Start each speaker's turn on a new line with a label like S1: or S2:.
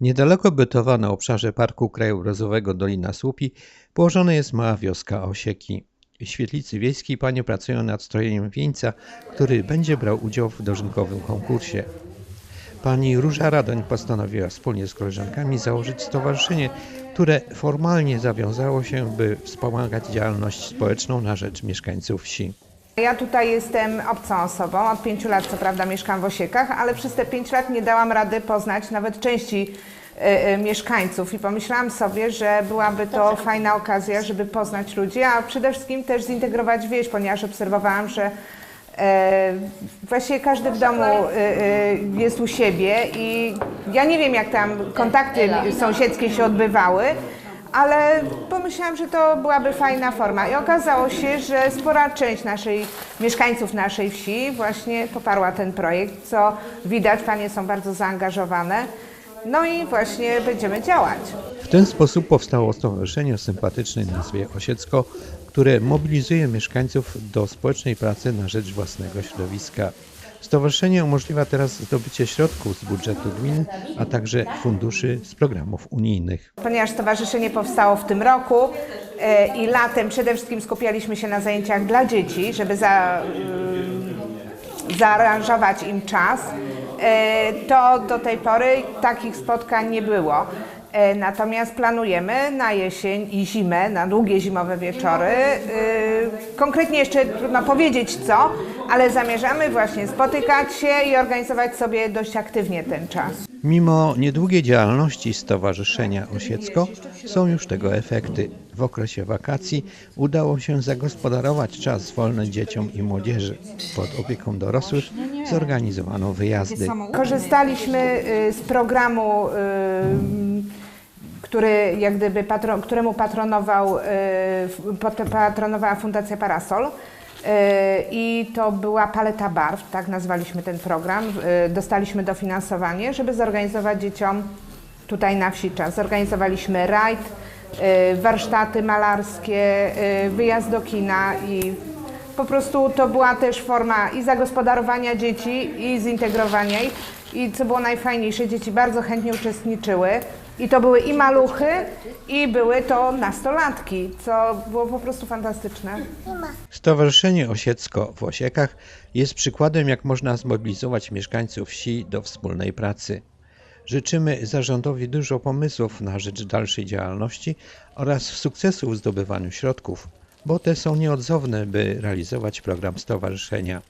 S1: Niedaleko Bytowa na obszarze Parku Krajobrazowego Dolina Słupi położona jest mała wioska Osieki. Świetlicy wiejskiej panie pracują nad strojeniem wieńca, który będzie brał udział w dożynkowym konkursie. Pani Róża Radoń postanowiła wspólnie z koleżankami założyć stowarzyszenie, które formalnie zawiązało się, by wspomagać działalność społeczną na rzecz mieszkańców wsi.
S2: Ja tutaj jestem obcą osobą. Od pięciu lat, co prawda, mieszkam w Osiekach, ale przez te pięć lat nie dałam rady poznać nawet części e, e, mieszkańców. I pomyślałam sobie, że byłaby to fajna okazja, żeby poznać ludzi, a przede wszystkim też zintegrować wieś, ponieważ obserwowałam, że e, właściwie każdy w domu e, e, jest u siebie i ja nie wiem, jak tam kontakty sąsiedzkie się odbywały, ale pomyślałam, że to byłaby fajna forma. I okazało się, że spora część naszej, mieszkańców naszej wsi właśnie poparła ten projekt, co widać, panie są bardzo zaangażowane. No i właśnie będziemy działać.
S1: W ten sposób powstało stowarzyszenie o sympatycznej nazwie Osiecko, które mobilizuje mieszkańców do społecznej pracy na rzecz własnego środowiska. Stowarzyszenie umożliwia teraz zdobycie środków z budżetu gmin, a także funduszy z programów unijnych.
S2: Ponieważ stowarzyszenie powstało w tym roku e, i latem przede wszystkim skupialiśmy się na zajęciach dla dzieci, żeby za, y, zaaranżować im czas, e, to do tej pory takich spotkań nie było. E, Natomiast planujemy na jesień i zimę, na długie zimowe wieczory. e, Konkretnie jeszcze trudno powiedzieć co, ale zamierzamy właśnie spotykać się i organizować sobie dość aktywnie ten czas.
S1: Mimo niedługiej działalności Stowarzyszenia Osiecko są już tego efekty. W okresie wakacji udało się zagospodarować czas wolny dzieciom i młodzieży. Pod opieką dorosłych zorganizowano wyjazdy.
S2: Korzystaliśmy y, z programu, y, który jak gdyby patro, któremu patronował, y, patronowała Fundacja Parasol. Y, I to była paleta barw, tak nazwaliśmy ten program. Y, Dostaliśmy dofinansowanie, żeby zorganizować dzieciom tutaj na wsi czas. Zorganizowaliśmy rajd, warsztaty malarskie, wyjazd do kina i po prostu to była też forma i zagospodarowania dzieci, i zintegrowania ich. I co było najfajniejsze, dzieci bardzo chętnie uczestniczyły. I to były i maluchy, i były to nastolatki, co było po prostu fantastyczne.
S1: Stowarzyszenie Osiecko w Osiekach jest przykładem, jak można zmobilizować mieszkańców wsi do wspólnej pracy. Życzymy zarządowi dużo pomysłów na rzecz dalszej działalności oraz sukcesu w zdobywaniu środków, bo te są nieodzowne, by realizować program stowarzyszenia.